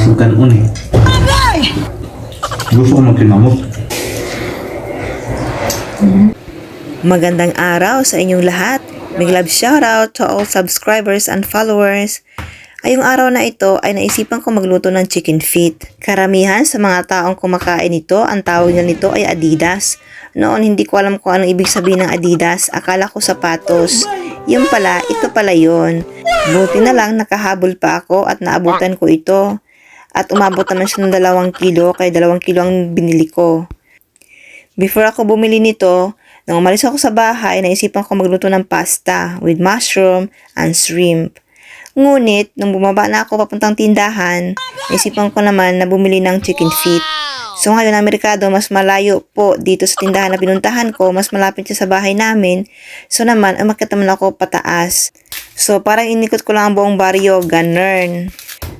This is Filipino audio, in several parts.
Kasukan uni. Gusto ko magkinamot. Magandang araw sa inyong lahat. Big love shoutout to all subscribers and followers. Ayong araw na ito ay naisipan ko magluto ng chicken feet. Karamihan sa mga taong kumakain nito, ang tawag nila nito ay Adidas. Noon hindi ko alam kung anong ibig sabihin ng Adidas, akala ko sapatos. Yung pala, ito pala yon. Buti na lang nakahabol pa ako at naabutan ko ito. At umabot naman siya ng dalawang kilo, kaya dalawang kilo ang binili ko. Before ako bumili nito, nang umalis ako sa bahay, naisipan ko magluto ng pasta with mushroom and shrimp. Ngunit, nung bumaba na ako papuntang tindahan, naisipan ko naman na bumili ng chicken feet. So ngayon ang mas malayo po dito sa tindahan na pinuntahan ko, mas malapit siya sa bahay namin. So naman, umakit naman ako pataas. So parang inikot ko lang ang buong baryo, ganern.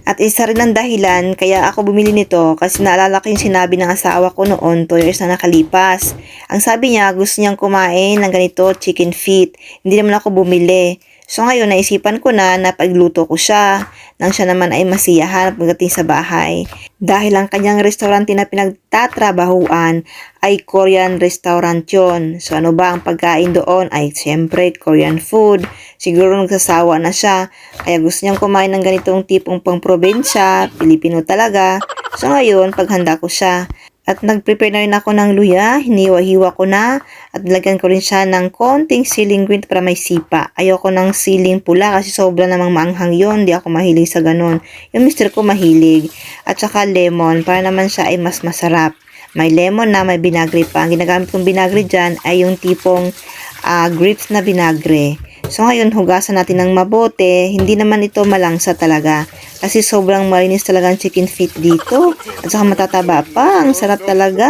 At isa rin ang dahilan kaya ako bumili nito kasi naalala ko yung sinabi ng asawa ko noon 2 years na nakalipas. Ang sabi niya gusto niyang kumain ng ganito chicken feet. Hindi naman ako bumili. So ngayon naisipan ko na na pagluto ko siya nang siya naman ay masiyahan pagdating sa bahay. Dahil ang kanyang restaurante na pinagtatrabahuan ay Korean restaurant yon. So ano ba ang pagkain doon ay siyempre Korean food. Siguro nagsasawa na siya kaya gusto niyang kumain ng ganitong tipong pang probinsya, Pilipino talaga. So ngayon paghanda ko siya. At nag-prepare na rin ako ng luya, hiniwa-hiwa ko na, at nilagyan ko rin siya ng konting siling green para may sipa. Ayoko ng siling pula kasi sobra namang maanghang yon di ako mahilig sa ganun. Yung mister ko mahilig. At saka lemon, para naman siya ay mas masarap. May lemon na, may binagre pa. Ang ginagamit kong binagre dyan ay yung tipong ah, grapes na binagre. So ngayon, hugasan natin ng mabote. Hindi naman ito malangsa talaga. Kasi sobrang malinis talaga ang chicken feet dito. At saka matataba pa. Ang sarap talaga.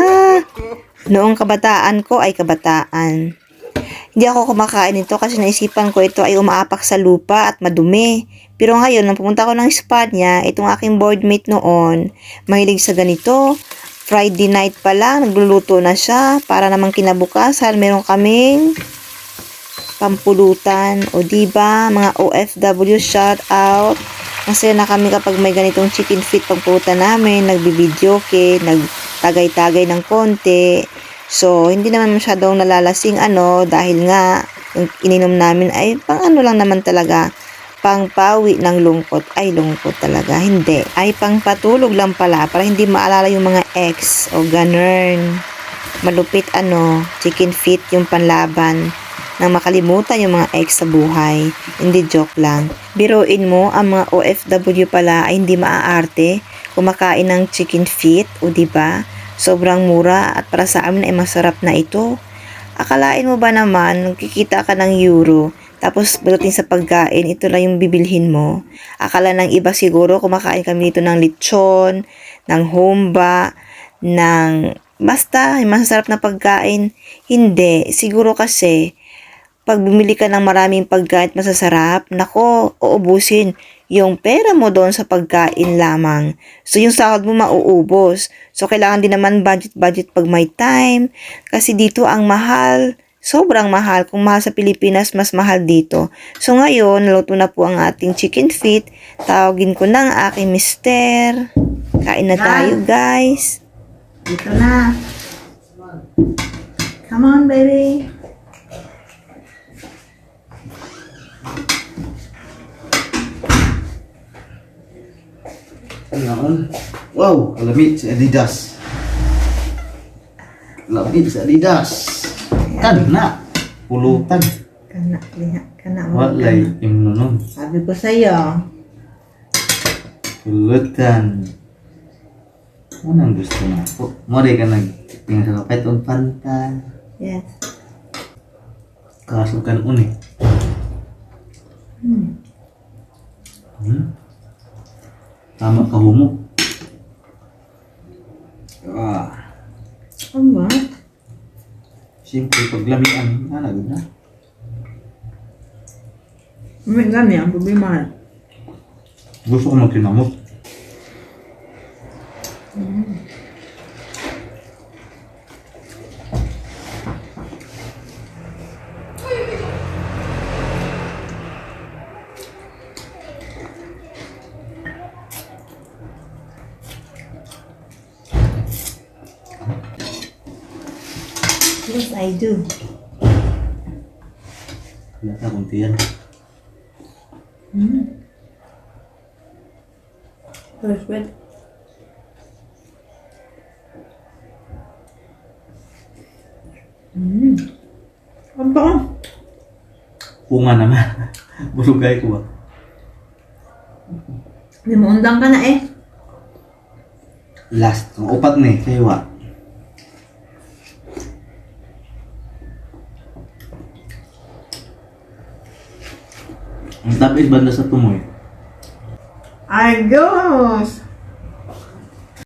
Noong kabataan ko ay kabataan. Hindi ako kumakain nito kasi naisipan ko ito ay umaapak sa lupa at madumi. Pero ngayon, nang pumunta ko ng Espanya, itong aking boardmate noon, mahilig sa ganito. Friday night pa lang, nagluluto na siya. Para namang kinabukasan, meron kaming pampulutan. O di ba mga OFW shout out. Masaya na kami kapag may ganitong chicken feet pagpulutan namin. Nagbibideo ke, nagtagay-tagay ng konti. So, hindi naman masyadong nalalasing ano dahil nga yung ininom namin ay pang ano lang naman talaga pangpawi ng lungkot ay lungkot talaga. Hindi. Ay pangpatulog lang pala para hindi maalala yung mga ex o ganern. Malupit ano, chicken feet yung panlaban nang makalimutan yung mga ex sa buhay. Hindi joke lang. Biruin mo, ang mga OFW pala ay hindi maaarte kumakain ng chicken feet o ba? Sobrang mura at para sa amin ay masarap na ito. Akalain mo ba naman, kikita ka ng euro, tapos pagdating sa pagkain, ito lang yung bibilhin mo. Akala ng iba siguro, kumakain kami dito ng lechon, ng homba, ng basta, yung masasarap na pagkain. Hindi, siguro kasi, pag bumili ka ng maraming pagkain at masasarap, nako, uubusin yung pera mo doon sa pagkain lamang. So, yung sahod mo mauubos. So, kailangan din naman budget-budget pag may time. Kasi dito ang mahal, sobrang mahal. Kung mahal sa Pilipinas, mas mahal dito. So, ngayon, naluto na po ang ating chicken feet. Tawagin ko na ang aking mister. Kain na tayo, guys. Dito na. Come on, baby. Ayun. Wow, lamig sa Adidas. Lamig sa Adidas. Kana. Pulutan. Kana, liha, kana mo. Walay yung nunon. Sabi ko sa'yo. Pulutan. Ano ang gusto na po? Mori ka nagtingin sa kapit o panta. Yes. Kasukan uni. Hmm. Hmm? Tama ka humo. Ah, Ano ba? siyempre paglamian, hanag na. May ang problema. Gusto ko magkinamot. Yes, I do. Wala ka kunti yan. Perfect. Mm. Ang bango. Punga naman. Bulugay ko ba? Hindi mo undang ka na eh. Last. Upat ni. Kayo wa. Tapi banda satu at Ayo. Agos!